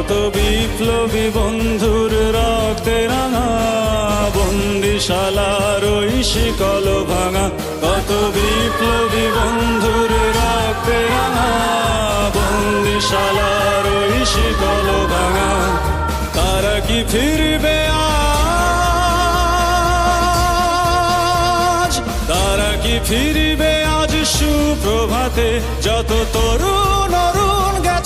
কত বিপ্লবী বন্ধুর রক্তে রাঙা, বন্দিশালার ওই শিকল ভাঙা, কত বিপ্লবী বন্ধুর রক্তে রাঙা, বন্দিশালার ওই শিকল ভাঙা। তারা কি ফিরবে আজ? তারা কি ফিরবে আজ সুপ্রভাতে? যত তরুণ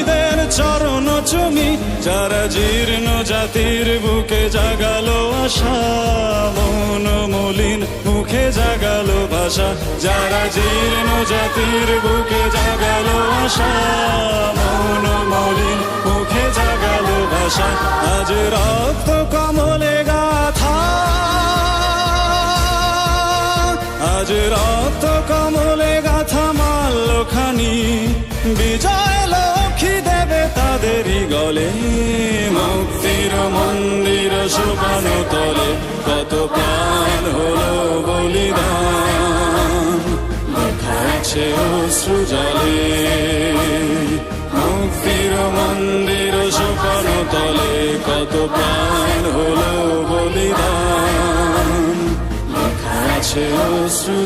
মৃত্যু চরণ চুমি, যারা জীর্ণ জাতির বুকে জাগালো আশা, মন মলিন মুখে জাগালো ভাষা, যারা জীর্ণ জাতির বুকে জাগালো আশা, মন মলিন মুখে জাগালো ভাষা, আজ রক্ত কমলে গাথা। আজ রক্ত কমলে গাথা মাল্যখানি, বিজয় গলে মুক্তির মন্দির সোপান তলে, কত প্রাণ হলো বলিদান। লেখা আছে মুক্তির মন্দির সোপান তলে, কত প্রাণ হলো বলিদান। লেখা আছে অশ্রু